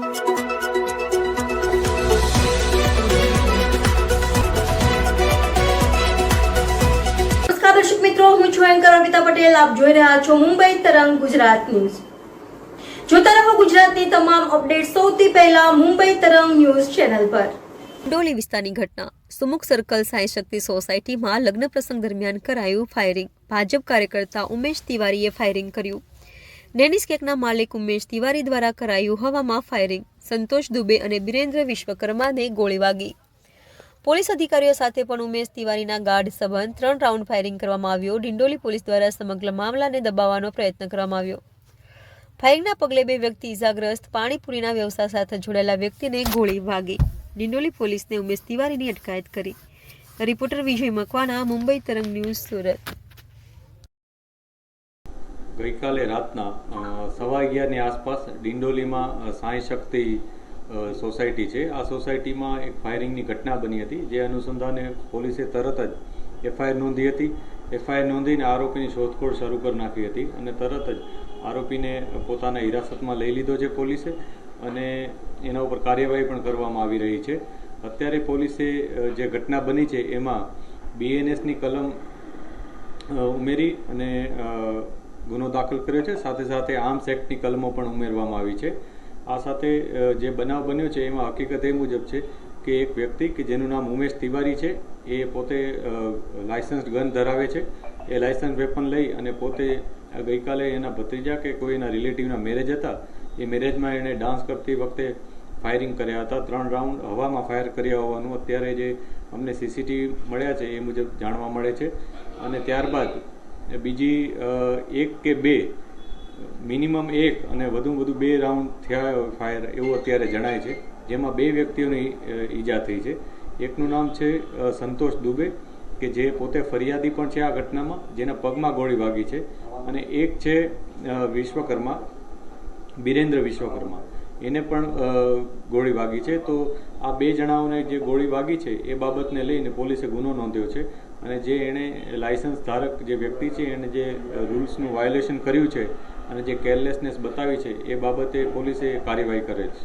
દર્શક મિત્રો, હું છું એન્કર અમિતા પટેલ. આપ જોઈ રહ્યા છો મુંબઈ તરંગ ગુજરાત ન્યૂઝ. જોતા રહો ગુજરાતની તમામ અપડેટ સૌથી પહેલા મુંબઈ તરંગ ન્યૂઝ ચેનલ પર. ડોલી વિસ્તારની ઘટના. સુમુખ સર્કલ સાંઈ શક્તિ સોસાયટીમાં લગ્ન પ્રસંગ દરમિયાન કરાયું ફાયરિંગ ભાજપ કાર્યકર્તા ઉમેશ તિવારીએ ફાયરિંગ કર્યું. ડેનિસ કેકના માલિક ઉમેશ તિવારી દ્વારા કરાયું હવામાં ફાયરિંગ. સંતોષ દુબે અને બિરેન્દ્ર વિશ્વકર્માને ગોળી વાગી. પોલીસ અધિકારીઓ સાથે પણ ઉમેશ તિવારીના ગાઢ સંબંધ ત્રણ રાઉન્ડ ફાયરિંગ કરવામાં આવ્યો. ડિંડોલી પોલીસ દ્વારા સમગ્ર મામલાને દબાવવાનો પ્રયત્ન કરવામાં આવ્યો. ફાયરિંગના પગલે બે વ્યક્તિ ઇજાગ્રસ્ત. પાણીપુરીના વ્યવસાય સાથે જોડાયેલા વ્યક્તિને ગોળી વાગી. ડિંડોલી પોલીસને ઉમેશ તિવારીની અટકાયત કરી. રિપોર્ટર વિજય મકવાના મુંબઈ તરંગ ન્યૂઝ, સુરત. ગઈકાલે રાતના સવા અગિયારની આસપાસ ડિંડોલીમાં સાંઈ શક્તિ સોસાયટી છે. આ સોસાયટીમાં એક ફાયરિંગની ઘટના બની હતી, જે અનુસંધાને પોલીસે તરત જ એફઆઈઆર નોંધી હતી. એફઆઈઆર નોંધીને આરોપીની શોધખોળ શરૂ કરી નાખી હતી અને તરત જ આરોપીને પોતાના હિરાસતમાં લઈ લીધો છે પોલીસે અને એના ઉપર કાર્યવાહી પણ કરવામાં આવી રહી છે. અત્યારે પોલીસે જે ઘટના બની છે એમાં બીએનએસની કલમ ઉમેરી અને ગુનો દાખલ કર્યો છે. સાથે સાથે આર્મ્સ એક્ટની કલમો પણ ઉમેરવામાં આવી છે. આ સાથે જે બનાવ બન્યો છે, એમાં હકીકત એ મુજબ છે કે એક વ્યક્તિ કે જેનું નામ ઉમેશ તિવારી છે, એ પોતે લાયસન્સ ગન ધરાવે છે. એ લાયસન્સ વેપન લઈ અને પોતે ગઈકાલે એના ભત્રીજા કે કોઈ એના રિલેટિવના મેરેજ હતા. એ મેરેજમાં એણે ડાન્સ કરતી વખતે ફાયરિંગ કર્યા હતા. ત્રણ રાઉન્ડ હવામાં ફાયર કર્યા હોવાનું અત્યારે જે અમને સીસીટીવી મળ્યા છે, એ મુજબ જાણવા મળે છે. અને ત્યારબાદ બીજી એક કે બે, મિનિમમ એક અને વધુ વધુ બે રાઉન્ડ થયા ફાયર એવું અત્યારે જણાય છે. જેમાં બે વ્યક્તિઓની ઈજા થઈ છે. એકનું નામ છે સંતોષ દુબે, કે જે પોતે ફરિયાદી પણ છે આ ઘટનામાં, જેના પગમાં ગોળી વાગી છે. અને એક છે વિશ્વકર્મા, બિરેન્દ્ર વિશ્વકર્મા. એને પણ ગોળી વાગી છે. તો આ બે જણાઓને જે ગોળી વાગી છે, એ બાબતને લઈને પોલીસે ગુનો નોંધ્યો છે અને જે એણે લાયસન્સ ધારક જે વ્યક્તિ છે એણે જે રૂલ્સનું વાયોલેશન કર્યું છે અને જે કેરલેસનેસ બતાવી છે, એ બાબતે પોલીસે કાર્યવાહી કરે છે.